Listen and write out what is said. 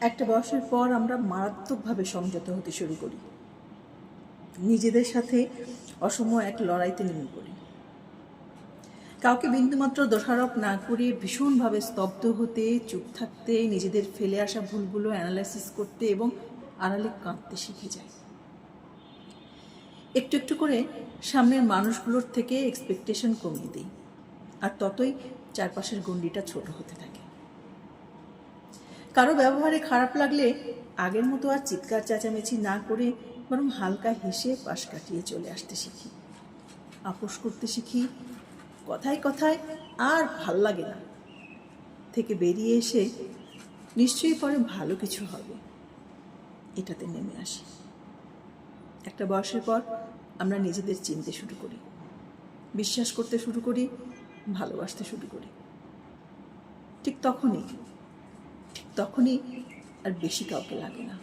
একটা বয়সের পর আমরা মারাত্মকভাবে সংযত হতে শুরু করি। নিজেদের সাথে অসম এক লড়াইতে নেমে পড়ি। কাউকে বিন্দুমাত্র দোষারোপ না করে ভীষণভাবে স্তব্ধ হতে, চুপ থাকতে, নিজেদের ফেলে আসা ভুলগুলো অ্যানালাইসিস করতে এবং আড়ালে কাঁদতে শিখে যায়। একটু একটু করে সামনের মানুষগুলোর থেকে এক্সপেকটেশন কমিয়ে দিই। আর ততই চারপাশের গণ্ডিটা ছোট হতে থাকে। কারও ব্যবহারে খারাপ লাগলে আগের মতো আর চিৎকার চেঁচামেচি না করে বরং হালকা হেসে পাশ কাটিয়ে চলে আসতে শিখি। আপোষ করতে শিখি। কথায় কথায় আর ভালো লাগে না। থেকে বেরিয়ে এসে নিশ্চয়ই পরে ভালো কিছু হবে। এটাতে নেমে আসি। একটা বয়সের পর আমরা নিজেদের চিনতে শুরু করি। বিশ্বাস করতে শুরু করি, ভালোবাসতে শুরু করি। ঠিক তখনই তখনই আর বেশি কাউকে লাগে না।